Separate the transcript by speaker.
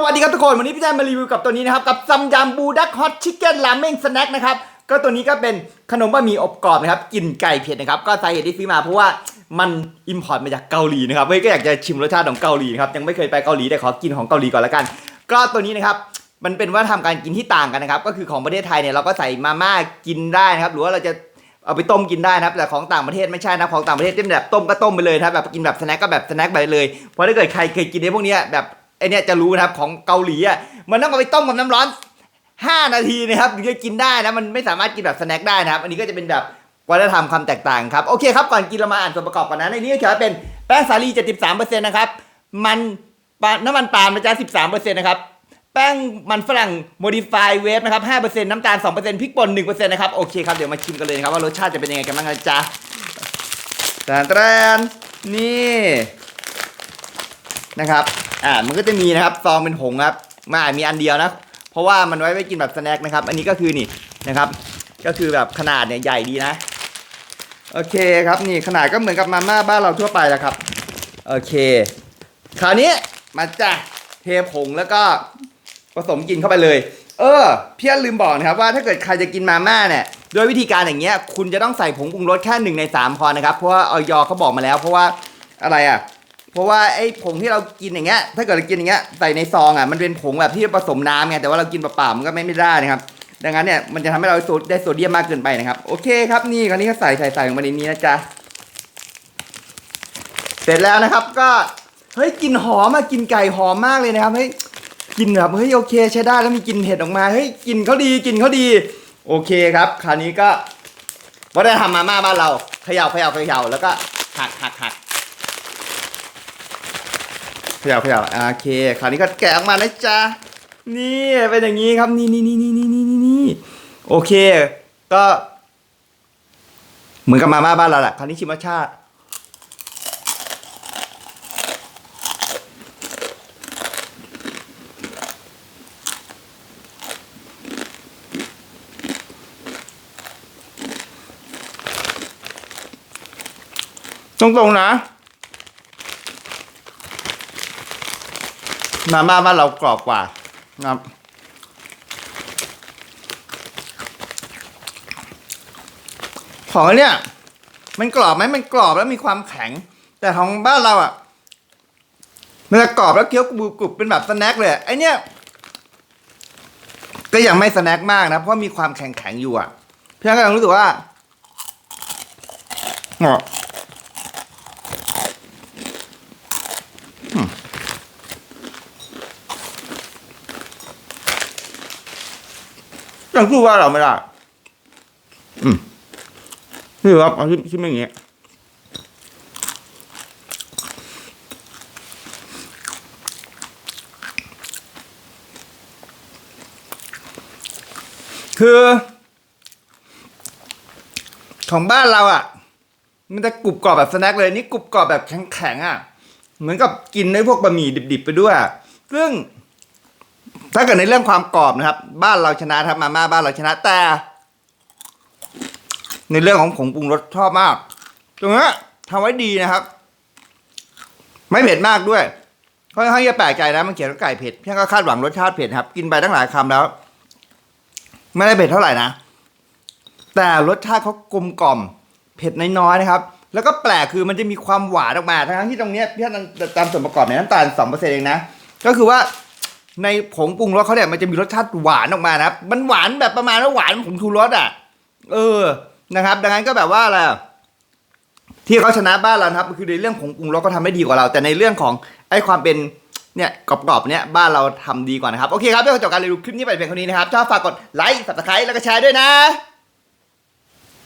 Speaker 1: สวัสดีครับทุกคนวันนี้พี่แจนมารีวิวกับตัวนี้นะครับกับซัมยำบูดักฮอตชิคเก้นราเมงสแน็คนะครับก็ตัวนี้ก็เป็นขนมบะหมี่อบกรอบนะครับกลิ่นไก่เผ็ดนะครับก็สาเหตุที่ซื้อมาเพราะว่ามันอิมพอร์ตมาจากเกาหลีนะครับเฮ้ยก็อยากจะชิมรสชาติของเกาหลีนะครับยังไม่เคยไปเกาหลีแต่ขอกินของเกาหลีก่อนละกัน ก็ตัวนี้นะครับมันเป็นวัฒนธรรมการกินที่ต่างกันนะครับก็คือของประเทศไทยเนี่ยเราก็ใส่มาม่ากินได้นะครับหรือว่าเราจะเอาไปต้มกินได้นะครับแต่ของต่างประเทศไม่ใช่นะของต่างประเทศเป็นแบบต้มก็ต้มไปเลยนะครับแบบกินแบบสแน็คก็แบบสแน็คไปเลยเพราะถ้าเกิดใครเคยกินไอ้พวกนี้แบบ ไอเนี้ยจะรู้นะครับของเกาหลีอะมันต้องเอาไปต้มกับน้ำร้อน 5 นาทีนะครับถึงจะกินได้นะมันไม่สามารถกินแบบสแน็คได้นะครับ อันนี้ก็จะเป็นแบบวัฒนธรรมความแตกต่างครับโอเคครับก่อนกินเรามาอ่านส่วนประกอบก่อนนะในนี้เขียนว่าเป็นแป้งสาลี 73%นะครับมันน้ำมันปาล์มนะจ๊ะ13%นะครับแป้งมันฝรั่ง modify wave นะครับ5%น้ำตาล 2%พริกป่น1%นะครับโอเคครับเดี๋ยวมาชิมกันเลยนะครับว่ารสชาติจะเป็นยังไงกันบ้างนะจ๊ะแตนแตนนี่นะครับ อ่ามันก็จะมีนะครับซองเป็นผงครับมามีอันเดียวนะ เพราะว่ามันไว้ไว้กินแบบสแน็คนะครับ อันนี้ก็คือนี่นะครับ ก็คือแบบขนาดเนี่ยใหญ่ดีนะ โอเคครับนี่ขนาดก็เหมือนกับมาม่าบ้านเราทั่วไปแหละครับ โอเค คราวนี้มาจ้ะเทผงแล้วก็ผสมกินเข้าไปเลย เออเพี่อันลืมบอกนะครับว่าถ้าเกิดใครจะกินมาม่าเนี่ยโดยวิธีการอย่างเงี้ย คุณจะต้องใส่ผงปรุงรสแค่หนึ่งในสามพอนะครับ เพราะว่าออยเขาบอกมาแล้ว เพราะว่าอะไรอะ เพราะว่าไอ้ผงที่เรากินอย่างเงี้ย ถ้าเกิดเรากินอย่างเงี้ยใส่ในซองอะมันเป็นผงแบบที่ผสมน้ำไงแต่ว่าเรากินเปล่าๆมันก็ไม่ไมได้นะครับ ดังนั้นเนี่ยมันจะทำให้เราโซได้โซเดียมมากเกินไปนะครับ โอเคครับนี่คราวนี้ก็ใส่ใส่ใส่ลงไปในนี้นะจ๊ะเสร็จแล้วนะครับก็เฮ้ยกลิ่นหอมอะกลิ่นไก่หอมมากเลยนะครับเฮ้ยกลิ่นแบบเฮ้ยโอเคใช้ได้แล้วมีกลิ่นเห็ดออกมาเฮ้ยกลิ่นเขาดีกลิ่นเขาดี โอเคครับ คราวนี้ก็วัฒนธรรมมาม่าบ้านเราเขย่าเขย่าเขย่าแล้วก็หักหักหัก ขย่าเขย่าโอเคคราวนี้ก็แกะออกมานะจ๊ะนี่เป็นอย่างนี้ครับนี่นี่นี่นี่นี่นี่นี่โอเค ก็เหมือนกับมาม่าบ้านเราแหละคราวนี้ชิมรสชาติตรงๆนะ มาม่าบ้านเรากรอบกว่านะครับของอันเนี้ยมันกรอบไหมมันกรอบแล้วมีความแข็ง แต่ของบ้านเราอะมันจะกรอบแล้วเคี้ยวกรุบกรุบเป็นแบบสแน็คเลยไอเนี้ยก็ยังไม่สแน็คมากนะเพราะมีความแข็งแข็งอยู่อะเพี่อนก็ยังรู้สึกว่า เหมาะยังพูดว่าเราไม่ได้ อืมนี่ครับเอาชิ้นชิ้นอย่างเงี้ยคือ ของบ้านเราอะ มันจะกรุบกรอบแบบสแน็คเลยนี่กรุบกรอบแบบแข็งๆอะ เหมือนกับกินในพวกบะหมี่ดิบๆไปด้วย ซึ่ง ถ้าเกิดในเรื่องความกรอบนะครับ บ้านเราชนะครับมาม่าบ้านเราชนะแต่ ในเรื่องของผงปรุงรสชอบมาก ตรงนี้ทำไว้ดีนะครับ ไม่เผ็ดมากด้วยค่อนข้างจะแปลกใจนะมันเขียนว่าไก่เผ็ดเพียงก็คาดหวังรสชาติเผ็ดครับ กินไปตั้งหลายคำแล้ว ไม่ได้เผ็ดเท่าไหร่นะแต่รสชาติเขากลมกล่อม เผ็ดน้อยๆนะครับ แล้วก็แปลกคือมันจะมีความหวานออกมาทั้งที่ตรงเนี้ยพี่ท่านตามส่วนประกอบเนยน้ำตาลสองเปอร์เซ็นต์เองนะก็คือว่า ในผงปรุงรสเขาเนี่ยมันจะมีรสชาติหวานออกมานะครับ มันหวานแบบประมาณว่าหวานผงชูรสอะ เออนะครับ ดังนั้นก็แบบว่าอะไรที่เขาชนะบ้านเราครับคือในเรื่องของปรุงรสก็ทำได้ดีกว่าเรา แต่ในเรื่องของไอ้ความเป็นเนี่ยกรอบๆเนี่ยบ้านเราทำดีกว่านะครับ โอเคครับเพื่อจบการรีวิวคลิปนี้ไปเพียงเท่านี้นะครับชอบฝากกดไลค์ซับสไคร้แล้วก็แชร์ด้วยนะ